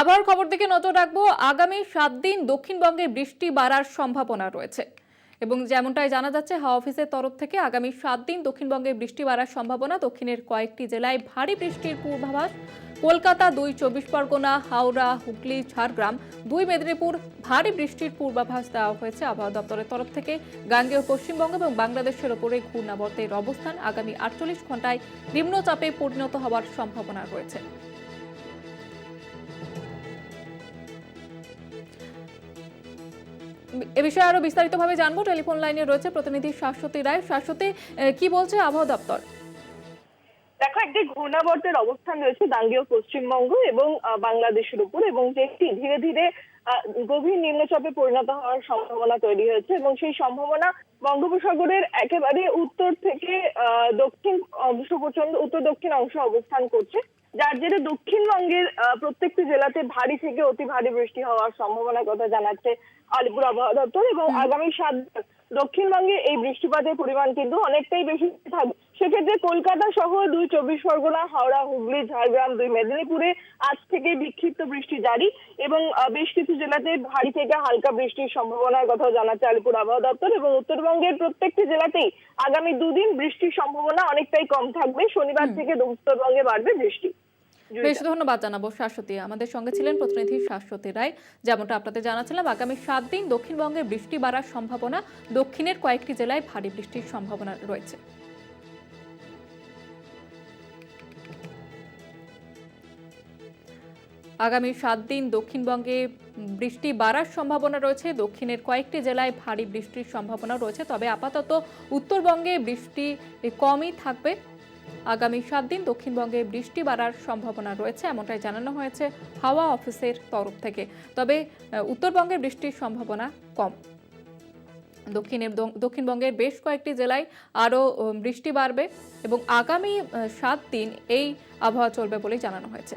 আবহাওয়ার খবর দিকে নজর রাখব, আগামী সাত দিন দক্ষিণবঙ্গে বৃষ্টি বাড়ার সম্ভাবনা রয়েছে। এবং যেমনটাই জানা যাচ্ছে, হাওয়া অফিসের তরফ থেকে আগামী সাত দিন দক্ষিণবঙ্গে বৃষ্টি বাড়ার সম্ভাবনা। দক্ষিণের কয়েকটি জেলায় ভারী বৃষ্টির পূর্বাভাস। কলকাতা দুই, চব্বিশ পরগনা, হাওড়া, হুগলি, ঝাড়গ্রাম দুই, মেদিনীপুর ভারী বৃষ্টির পূর্বাভাস দেওয়া হয়েছে আবহাওয়া দপ্তরের তরফ থেকে। গাঙ্গেয় পশ্চিমবঙ্গ এবং বাংলাদেশের ওপরে ঘূর্ণাবর্তের অবস্থান আগামী আটচল্লিশ ঘন্টায় নিম্নচাপে পরিণত হওয়ার সম্ভাবনা রয়েছে। এ বিষয়ে আরও বিস্তারিতভাবে জানব। টেলিফোন লাইনে রয়েছে প্রতিনিধি শাশ্বতী রায়। শাশ্বতী কি বলছে আবহাওয়া দপ্তর? দেখো, একটি ঘূর্ণাবর্তের অবস্থান রয়েছে গাঙ্গেয় পশ্চিমবঙ্গ এবং বাংলাদেশের উপর এবং যেটি ধীরে ধীরে গভীর নিম্নচাপে পরিণত হওয়ার সম্ভাবনা তৈরি হয়েছে এবং সেই সম্ভাবনা বঙ্গোপসাগরের একেবারে উত্তর থেকে দক্ষিণ অংশ পর্যন্ত, উত্তর দক্ষিণ অংশ অবস্থান করছে। যার জেরে দক্ষিণবঙ্গের প্রত্যেকটি জেলাতে ভারী থেকে অতি ভারী বৃষ্টি হওয়ার সম্ভাবনার কথা জানাচ্ছে আলিপুর আবহাওয়া দপ্তর এবং আগামী সাত দক্ষিণবঙ্গে এই বৃষ্টিপাতের পরিমাণ কিন্তু অনেকটাই বেশি থাকবে সেক্ষেত্রে কলকাতা সহ দুই চব্বিশ পরগনা হাওড়া হুগলি ঝাড়গ্রাম দুই মেদিনীপুরে আজ থেকে বিক্ষিপ্ত বৃষ্টি জারি এবং বেশ কিছু জেলাতে ভারী থেকে হালকা বৃষ্টির সম্ভাবনার কথা জানাচ্ছে আলিপুর আবহাওয়া দপ্তর এবং উত্তরবঙ্গের প্রত্যেকটি জেলাতেই আগামী দুদিন বৃষ্টির সম্ভাবনা অনেকটাই কম থাকবে। শনিবার থেকে উত্তরবঙ্গে বাড়বে বৃষ্টি। বেশ ধন্যবাদ জানাব শাশ্বতী। আমাদের সঙ্গে ছিলেন প্রতিনিধি শাশ্বতী রায়, যেমনটা আপনাদের জানাচ্ছিলাম, আগামী সাত দিন দক্ষিণবঙ্গে বৃষ্টি বাড়ার সম্ভাবনা, দক্ষিণের কয়েকটি জেলায় ভারী বৃষ্টির সম্ভাবনা রয়েছে। আগামী সাত দিন দক্ষিণবঙ্গে বৃষ্টি বাড়ার সম্ভাবনা রয়েছে, দক্ষিণের কয়েকটি জেলায় ভারী বৃষ্টির সম্ভাবনা রয়েছে, তবে আপাতত উত্তরবঙ্গে বৃষ্টি কমই থাকবে। আগামী সাত দিন দক্ষিণবঙ্গে বৃষ্টি বাড়ার সম্ভাবনা রয়েছে, এমনটাই জানানো হয়েছে হাওয়া অফিসের তরফ থেকে। তবে উত্তরবঙ্গে বৃষ্টির সম্ভাবনা কম। দক্ষিণের দক্ষিণবঙ্গে দক্ষিণবঙ্গের বেশ কয়েকটি জেলায় আরও বৃষ্টি বাড়বে এবং আগামী সাত দিন এই আবহাওয়া চলবে বলেই জানানো হয়েছে।